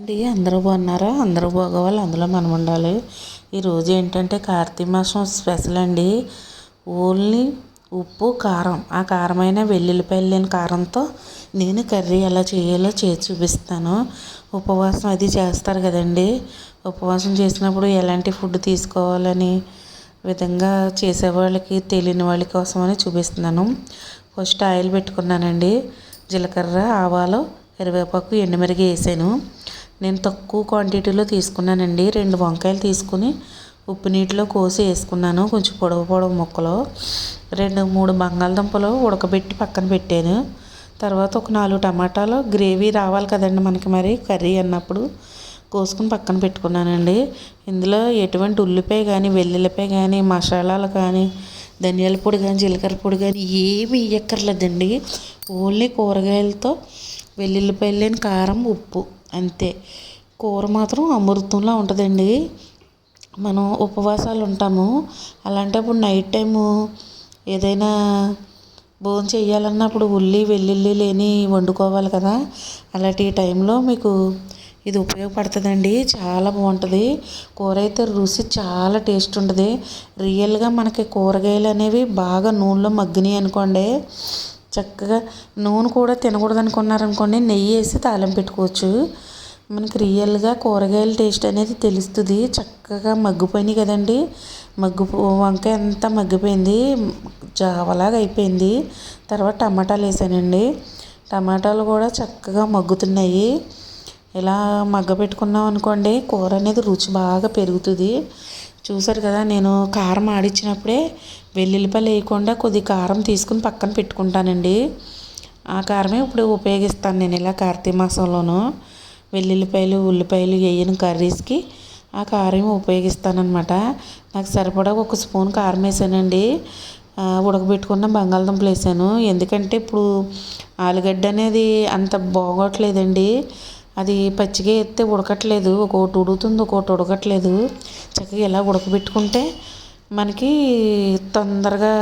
అండి అందరూ బాగున్నారా? అందరూ బాగోవాలి? అందులో మనం ఉండాలి. ఈరోజు ఏంటంటే కార్తీక మాసం స్పెషల్ అండి. ఓన్లీ ఉప్పు కారం. ఆ కారమైన వెల్లుల్లిపాయలు లేని కారంతో నేను కర్రీ ఎలా చేయాలో చేసి చూపిస్తాను. ఉపవాసం అది చేస్తారు కదండి. ఉపవాసం చేసినప్పుడు ఎలాంటి ఫుడ్ తీసుకోవాలని విధంగా చేసేవాళ్ళకి తెలియని వాళ్ళ కోసమని చూపిస్తున్నాను. ఫస్ట్ ఆయిల్ పెట్టుకున్నానండి. జీలకర్ర ఆవాలు కరివేపాకు ఎండుమిరగి వేసాను. నేను తక్కువ క్వాంటిటీలో తీసుకున్నానండి. రెండు వంకాయలు తీసుకుని ఉప్పు నీటిలో కోసి వేసుకున్నాను. కొంచెం పొడవు పొడవు ముక్కలు. రెండు మూడు బంగాళదుంపలు ఉడకబెట్టి పక్కన పెట్టాను. తర్వాత ఒక నాలుగు టమాటాలు గ్రేవీ రావాలి కదండి మనకి మరి కర్రీ అన్నప్పుడు కోసుకుని పక్కన పెట్టుకున్నానండి. ఇందులో ఎటువంటి ఉల్లిపాయ కానీ వెల్లుల్లిపాయ కానీ మసాలాలు కానీ ధనియాల పొడి కానీ జీలకర్ర పొడి కానీ ఏమి వేయక్కర్లేదండి ఓన్లీ కూరగాయలతో వెల్లుల్లిపాయలు లేని కారం ఉప్పు. అంతే. కూర మాత్రం అమృతంలా ఉంటుందండి. మనం ఉపవాసాలు ఉంటాము. అలాంటప్పుడు నైట్ టైము ఏదైనా భోజనం చేయాలన్నప్పుడు ఉల్లి వెల్లుల్లి లేని వండుకోవాలి కదా. అలాంటి టైంలో మీకు ఇది ఉపయోగపడుతుందండి. చాలా బాగుంటుంది. కూర అయితే రుచి చాలా టేస్ట్ ఉంటుంది. రియల్గా మనకి కూరగాయలు అనేవి బాగా నూనెలో మగ్గినాయి అనుకోండి. చక్కగా నూనె కూడా తినకూడదు అనుకున్నారనుకోండి నెయ్యి వేసి తాలింపు పెట్టుకోవచ్చు. మనకి రియల్గా కూరగాయల టేస్ట్ అనేది తెలుస్తుంది. చక్కగా మగ్గిపోయినాయి కదండి. మగ్గు వంకాయ అంతా మగ్గిపోయింది. జావలాగా అయిపోయింది. తర్వాత టమాటాలు వేసానండి. టమాటాలు కూడా చక్కగా మగ్గుతున్నాయి. ఇలా మగ్గ పెట్టుకున్నాం అనుకోండి కూర అనేది రుచి బాగా పెరుగుతుంది. చూసారు కదా నేను కారం ఆడిచ్చినప్పుడే వెల్లుల్లిపాయలు వేయకుండా కొద్ది కారం తీసుకుని పక్కన పెట్టుకుంటానండి. ఆ కారమే ఇప్పుడు ఉపయోగిస్తాను నేను ఇలా కార్తీక మాసంలోనూ. వెల్లుల్లిపాయలు ఉల్లిపాయలు వేయని కర్రీస్కి ఆ కారం ఉపయోగిస్తానమాట నాకు సరిపడా ఒక స్పూన్ కారం వేసానండి. ఉడకబెట్టుకున్న బంగాళదుంపలు వేసాను. ఎందుకంటే ఇప్పుడు ఆలుగడ్డ అనేది అంత బాగోట్లేదండి. అది పచ్చిగా ఎత్తే ఉడకట్లేదు. ఒకటి ఉడుకుతుంది ఒకటి ఉడకట్లేదు. చక్కగా ఇలా ఉడకబెట్టుకుంటే మనకి తొందరగా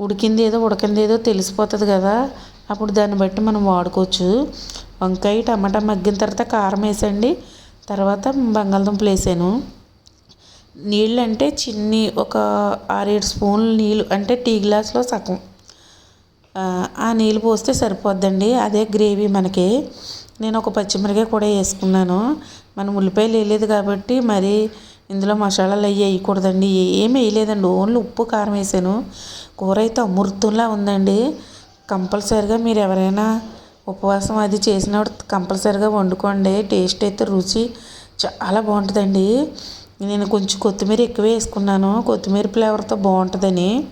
ఉడికింది ఏదో ఉడకింది ఏదో తెలిసిపోతుంది కదా. అప్పుడు దాన్ని బట్టి మనం వాడుకోవచ్చు. వంకాయ టమాటా మగ్గిన తర్వాత కారం వేసండి. తర్వాత బంగాళదుంపలు వేసాను. నీళ్ళు అంటే చిన్ని ఒక ఆరేడు స్పూన్లు నీళ్ళు అంటే టీ గ్లాస్లో సగం. ఆ నీళ్ళు పోస్తే సరిపోద్దండి. అదే గ్రేవీ మనకి. నేను ఒక పచ్చిమిరకాయ కూడా వేసుకున్నాను. మనం ఉల్లిపాయలు వేయలేదు కాబట్టి మరి ఇందులో మసాలాలు అవి వేయకూడదండి. ఏమి వేయలేదండి. ఓన్లీ ఉప్పు కారం వేసాను. కూర అయితే అమృతంలా ఉందండి. కంపల్సరిగా మీరు ఎవరైనా ఉపవాసం అది చేసినప్పుడు కంపల్సరిగా వండుకోండి. టేస్ట్ అయితే రుచి చాలా బాగుంటుందండి. నేను కొంచెం కొత్తిమీర ఎక్కువ వేసుకున్నాను. కొత్తిమీర ఫ్లేవర్తో బాగుంటుందని.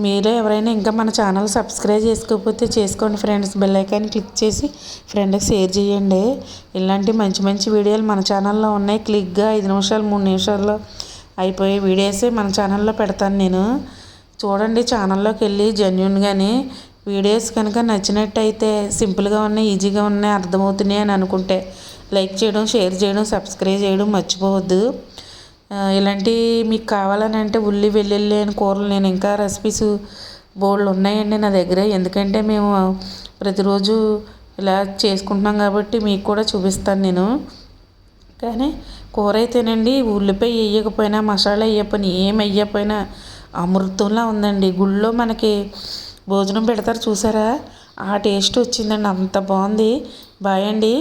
మీలో ఎవరైనా ఇంకా మన ఛానల్ సబ్స్క్రైబ్ చేసుకోకపోతే చేసుకోండి ఫ్రెండ్స్. బెల్ ఐకాన్ క్లిక్ చేసి ఫ్రెండ్కి షేర్ చేయండి. ఇలాంటి మంచి మంచి వీడియోలు మన ఛానల్లో ఉన్నాయి. క్లిక్గా ఐదు నిమిషాలు మూడు నిమిషాల్లో అయిపోయే వీడియోసే మన ఛానల్లో పెడతాను నేను. చూడండి ఛానల్లోకి వెళ్ళి జెన్యున్గానే వీడియోస్ కనుక నచ్చినట్టయితే సింపుల్గా ఉన్నాయి ఈజీగా ఉన్నాయి అర్థమవుతున్నాయి అని అనుకుంటే లైక్ చేయడం షేర్ చేయడం సబ్స్క్రైబ్ చేయడం మర్చిపోవద్దు. ఇలాంటి మీకు కావాలని అంటే ఉల్లి వెల్లుల్లి అని కూరలు నేను ఇంకా రెసిపీస్ బోల్డ్ ఉన్నాయండి నా దగ్గర. ఎందుకంటే మేము ప్రతిరోజు ఇలా చేసుకుంటున్నాం కాబట్టి మీకు కూడా చూపిస్తాను నేను. కానీ కూర అయితేనండి ఉల్లిపాయ వేయకపోయినా మసాలా వేయకపోయినా ఏం వేయకపోయినా అమృతంలా ఉందండి. గుళ్ళో మనకి భోజనం పెడతారు చూసారా? ఆ టేస్ట్ వచ్చిందండి. అంత బాగుంది. బాయ్ అండి.